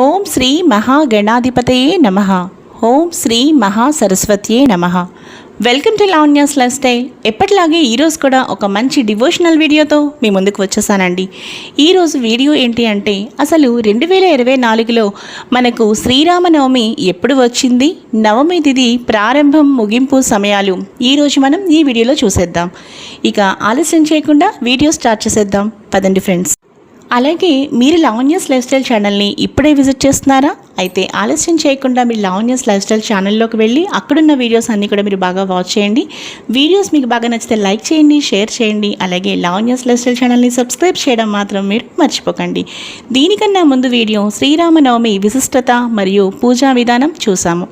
ఓం శ్రీ మహాగణాధిపతయే నమ. ఓం శ్రీ మహాసరస్వత్యే నమ. Welcome to Lavanya's lifestyle ఎప్పటిలాగే ఈరోజు కూడా ఒక మంచి డివోషనల్ వీడియోతో మీ ముందుకు వచ్చేసానండి. ఈరోజు వీడియో ఏంటి అంటే అసలు రెండు వేల ఇరవై నాలుగులో మనకు శ్రీరామనవమి ఎప్పుడు వచ్చింది? నవమి తిది ప్రారంభం ముగింపు సమయాలు. ఈరోజు మనం ఈ వీడియోలో చూసేద్దాం. ఇక ఆలస్యం చేయకుండా వీడియో స్టార్ట్ చేసేద్దాం. పదండి ఫ్రెండ్స్. అలాగే మీరు లావణ్యస్ లైఫ్ స్టైల్ ఛానల్ని ఇప్పుడే విజిట్ చేస్తున్నారా? అయితే ఆలస్యం చేయకుండా మీరు లావణ్యస్ లైఫ్ స్టైల్ ఛానల్లోకి వెళ్ళి అక్కడున్న వీడియోస్ అన్నీ కూడా మీరు బాగా వాచ్ చేయండి. వీడియోస్ మీకు బాగా నచ్చితే లైక్ చేయండి షేర్ చేయండి. అలాగే లావణ్యస్ లైఫ్ స్టైల్ ఛానల్ని సబ్స్క్రైబ్ చేయడం మాత్రం మీరు మర్చిపోకండి. దీనికన్నా ముందు వీడియో శ్రీరామనవమి విశిష్టత మరియు పూజా విధానం చూసాము.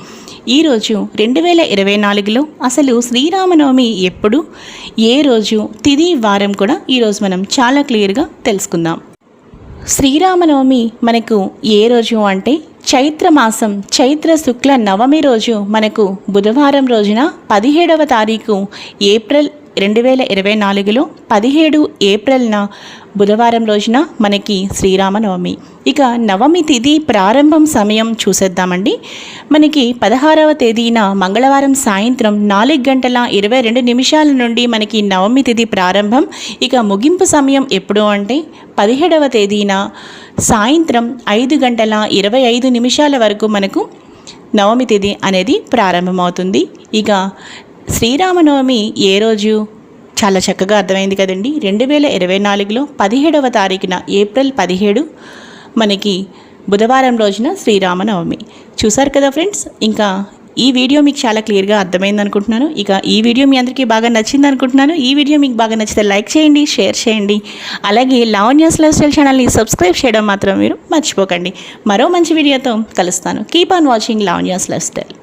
ఈరోజు రెండు వేల ఇరవై నాలుగులో అసలు శ్రీరామనవమి ఎప్పుడు? ఏ రోజు? తిది వారం కూడా ఈరోజు మనం చాలా క్లియర్గా తెలుసుకుందాం. శ్రీరామనవమి మనకు ఏ రోజు అంటే చైత్ర మాసం చైత్ర శుక్ల నవమి రోజు మనకు బుధవారం రోజున పదిహేడవ తారీఖు ఏప్రిల్ రెండు వేల ఇరవై నాలుగులో పదిహేడు ఏప్రిల్న బుధవారం రోజున మనకి శ్రీరామనవమి. ఇక నవమి తిథి ప్రారంభం సమయం చూసేద్దామండి. మనకి పదహారవ తేదీన మంగళవారం సాయంత్రం నాలుగు గంటల ఇరవై రెండు నిమిషాల నుండి మనకి నవమి తిథి ప్రారంభం. ఇక ముగింపు సమయం ఎప్పుడు అంటే పదిహేడవ తేదీన సాయంత్రం ఐదు గంటల ఇరవై ఐదు నిమిషాల వరకు మనకు నవమి తిథి అనేది ప్రారంభమవుతుంది. ఇక శ్రీరామనవమి ఏ రోజు? చాలా చక్కగా అర్థమైంది కదండి. రెండు వేల ఇరవై నాలుగులో పదిహేడవ తారీఖున ఏప్రిల్ పదిహేడు మనకి బుధవారం రోజున శ్రీరామనవమి. చూసారు కదా ఫ్రెండ్స్? ఇంకా ఈ వీడియో మీకు చాలా క్లియర్గా అర్థమైంది అనుకుంటున్నాను. ఇక ఈ వీడియో మీ అందరికీ బాగా నచ్చింది అనుకుంటున్నాను. ఈ వీడియో మీకు బాగా నచ్చితే లైక్ చేయండి షేర్ చేయండి. అలాగే లావణ్యస్ లైఫ్ స్టైల్ ఛానల్ని సబ్స్క్రైబ్ చేయడం మాత్రం మీరు మర్చిపోకండి. మరో మంచి వీడియోతో కలుస్తాను. Keep on watching Lavanya's lifestyle.